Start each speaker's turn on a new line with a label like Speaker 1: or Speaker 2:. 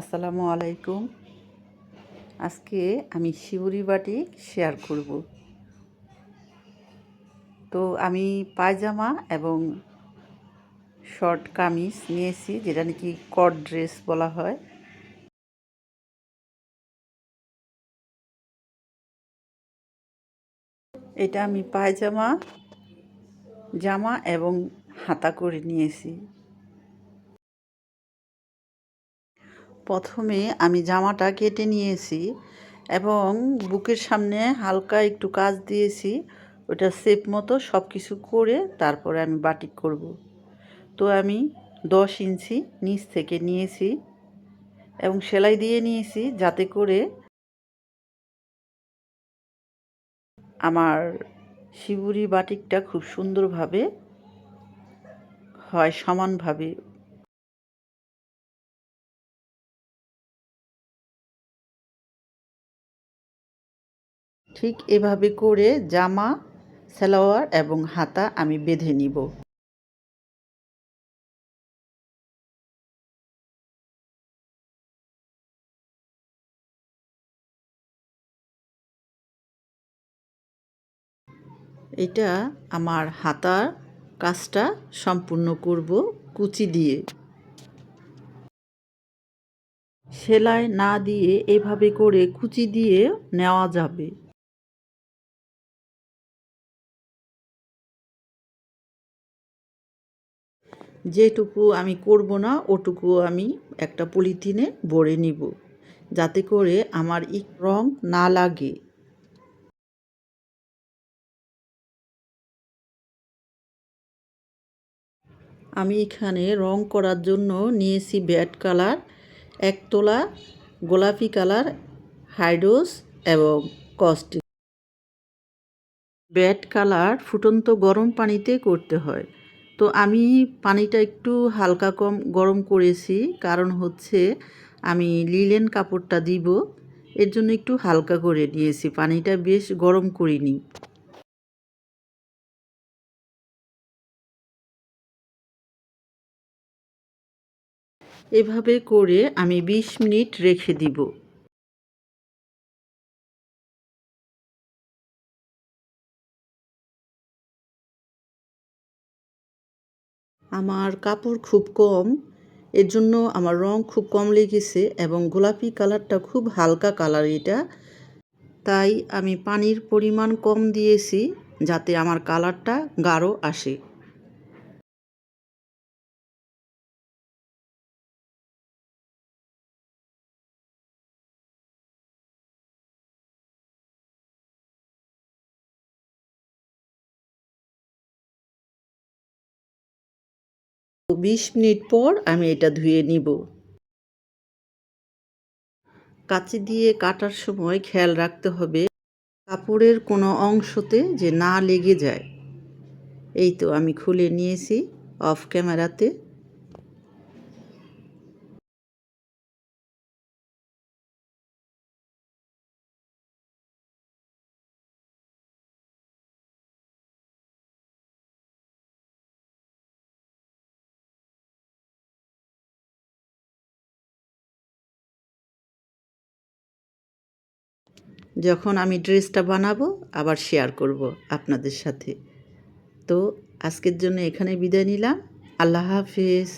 Speaker 1: আসসালামু আলাইকুম। আজকে আমি শিউরি বাটি শেয়ার করব। তো আমি পায়জামা এবং শর্ট কামিজ নিয়েছি, যেটা নাকি কট ড্রেস বলা হয়। এটা আমি পায়জামা, জামা এবং হাতা করে নিয়েছি। প্রথমে আমি জামাটা কেটে নিয়েছি এবং বুকের সামনে হালকা একটু কাজ দিয়েছি, ওটা সেপ মতো সব কিছু করে তারপরে আমি বাটিক করব। তো আমি দশ ইঞ্চি নিচ থেকে নিয়েছি এবং সেলাই দিয়ে নিয়েছি যাতে করে আমার শিবুরি বাটিকটা খুব সুন্দরভাবে হয় সমানভাবে। ঠিক এভাবে করে জামা, সালোয়ার এবং হাতা আমি বেঁধে নিব। এটা আমার হাতার কাজটা সম্পূর্ণ করব কুচি দিয়ে। সেলাই না দিয়ে এভাবে করে কুচি দিয়ে নেওয়া যাবে। যেটুকু আমি করব না, ওটুকু আমি একটা পলিথিনে ভরে নিব, যাতে করে আমার ই রং না লাগে। আমি এখানে রং করার জন্য নিয়েছি ব্যাড কালার, একতলা গোলাপি কালার, হাইডোস এবং কস্টিক। ব্যাড কালার ফুটন্ত গরম পানিতে করতে হয়। তো আমি পানিটা একটু হালকা কম, গরম করেছি। কারণ হচ্ছে আমি লিলেন কাপড়টা দিব, এর জন্য একটু হালকা করে নিয়েছি। পানিটা বেশ গরম করিনি। এভাবে করে আমি ২০ মিনিট রেখে দিব। আমার কাপড় খুব কম। এর জন্য আমার রং খুব কম লেগেছে এবং গোলাপি কালারটা খুব হালকা কালার এটা। তাই আমি পানির পরিমাণ কম দিয়েছি যাতে আমার কালারটা গাঢ় আসে। বিশ মিনিট পর আমি এটা ধুয়ে নিব। কাচি দিয়ে কাটার সময় খেয়াল রাখতে হবে কাপড়ের কোনো অংশতে যে না লেগে যায়। এই তো আমি খুলে নিয়েছি, অফ ক্যামেরাতে। যখন আমি ড্রেসটা বানাবো, আবার শেয়ার করব আপনাদের সাথে। তো আজকের জন্য এখানে বিদায় নিলাম। আল্লাহ হাফিজ।